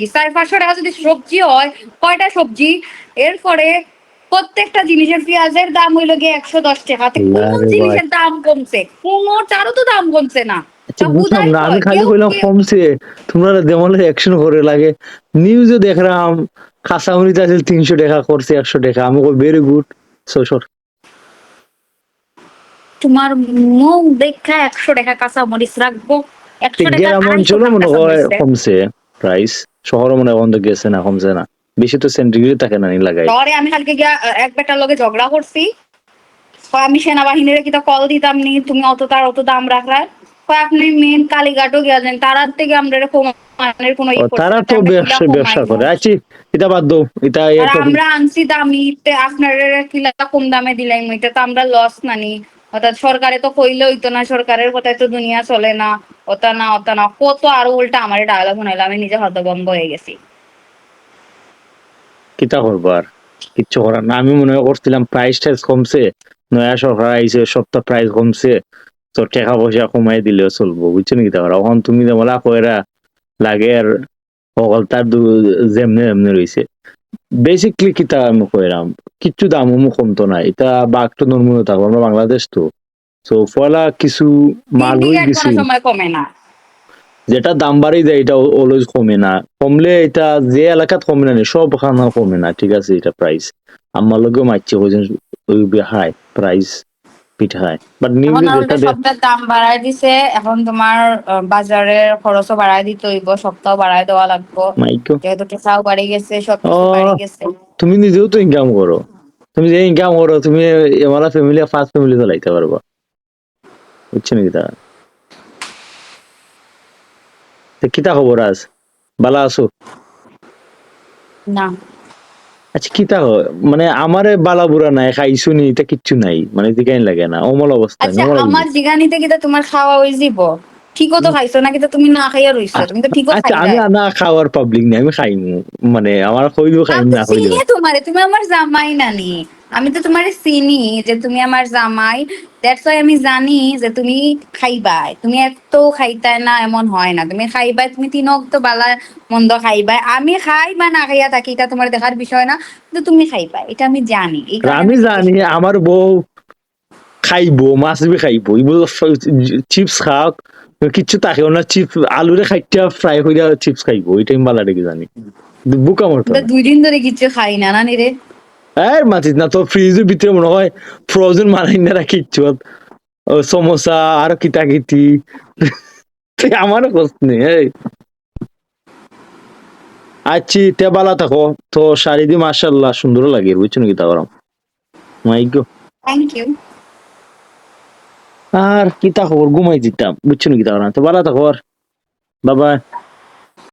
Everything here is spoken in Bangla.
কি চার পাঁচশো টাকা যদি সবজি হয় কয়টা সবজি? এরপরে প্রত্যেকটা জিনিসের পেঁয়াজের দাম হইল গিয়ে একশো দশ টাকা। কোন জিনিসের দাম কমছে। কোনোটারও তো দাম কমছে না। আচ্ছা বুঝলাম না আমি খালি কইলাম কমছে। তোমরা অ্যাকশন করে লাগে। নিউজে দেখলাম কাঁচামরিচ আছে তিনশো টাকা করছে একশো টাকা। আমি ভেরি গুড সোসর তোমার মুখ দেখা একশো টাকা কাঁচা মরিচ রাখব। একশো টাকা মনে হয় কমছে প্রাইস শহরে মনে বন্ধ গেছে না কমছে না। বেশি তো সেন্টিগ্রেড থাকে না নি লাগাই শহরে আমি কালকে গিয়া এক বেটার লগে ঝগড়া করছি। আমি সেনাবাহিনীর কিতা কল দিতাম নি তুমি অত তার অত দাম রাখার কয় আপনি মেন কালীঘাটও গিয়া যান তারার থেকে আমরা এরকম তারা তো ব্যবসা ব্যবসা করে। আছি এটা বাদ দাও এটা আমরা আনছি দামি তে আপনার কিলা কম দামে দিলাম এটা তো আমরা লস নানি অর্থাৎ সরকারে তো কইলে হইতো না, সরকারের কথায় তো দুনিয়া চলে না ওটা না ওটা না। কত আরও উল্টা আমার ডায়লগ শোনাইলো, আমি নিজে হতভম্ব হয়ে গেছি। কিতা করবার কিচ্ছু করার না। আমি মনে করছিলাম প্রাইস টাইস কমছে, নয়া সরকার আইছে, সপ্তাহ প্রাইস কমছে, তো টাকা পয়সা কমাই দিলেও চলবো। বুঝছ নাকি তারা? এখন তুমি যেমন কয়রা লাগে আর অকল তার যেমনে এমনি রয়েছে বেসিকলি কিতা আমি কইরাম কিচ্ছু দাম কমতো না এটা বাঘটো নর্মাল থাকব আমরা বাংলাদেশ তো তো ফলা কিছু মাল হয়ে গেছে। যেটা দাম বাড়ি যায় এটা অলওয়েজ কমে না। কমলে এটা যে এলাকাত কমে না সব খানা কমে না ঠিক আছে এটা প্রাইস আমার লগেও মারছে ওজন হাই প্রাইস পিঠ বাট সবটার দাম বাড়ায় দিছে এখন তোমার বাজারের খরচও বাড়ায় দিতে হইব সপ্তাহ বাড়ায় দেওয়া লাগবো। যেহেতু টেকাও বাড়ি গেছে সব বাড়ি গেছে। তুমি নিজেও তো ইনকাম করো। তুমি যে ইনকাম করো তুমি আমার ফ্যামিলি ফার্স্ট ফ্যামিলি চালাইতে পারবা। বুঝছ নাকি তা কিতা খবর আজ? বালা আছো? না। আচ্ছা কিতা তা মানে আমারে বালা বুড়া নাই খাইছো নি এটা কিচ্ছু নাই। মানে দিকাই লাগে না অমল অবস্থা আচ্ছা আমার জিগানিতে কিটা তোমার খাওয়া হই যাব? ঠিকও তো খাইছো? না কিন্তু তুমি না খাইয়া রইছো? তুমি তো ঠিকও আচ্ছা আমি না খাওয়ার পাবলিক নাই আমি খাইমু। মানে আমার কইলো খাই না কইলো তোমারে তুমি আমার জামাই নানি। আমি তো তোমার চিনি যে তুমি আমার জামাই। দ্যাটস ওয়াই আমি জানি যে তুমি খাইবাই। তুমি এত খাইতাই না এমন হয় না। তুমি খাইবাই তুমি তিনক তো বালা মন্দ খাইবাই। আমি খাই বা না খাইয়া থাকি এটা তোমার দেখার বিষয় না কিন্তু তুমি খাইবাই এটা আমি জানি। আমি জানি আমার বউ খাইবো মাছ বি খাইবো। ইবো চিপস খাওক কিচ্ছু তাকেও না চিপস আলুরে খাইটা ফ্রাই কইরা চিপস খাইবো। এটাই আমি বালা দেখে জানি। বুকা মরতো তো দুই দিন ধরে কিছু খাই না নানি রে? আর মাতিস না তো ফ্রিজের ভিতরে মনে হয় ফ্রোজেন মারাই না রাখি সমোসা আর কিতা কিতি আমারও কষ্ট নেই এই। আচ্ছি তে বালা থাকো তো শাড়ি দি মাশাল্লাহ সুন্দর লাগে বুঝছ নাকি তা ওরম মাইগো থ্যাংক ইউ আর কিতা খবর ঘুমাই দিতাম বুঝছ নাকি তা ওরম তো বালা থাকো বাবা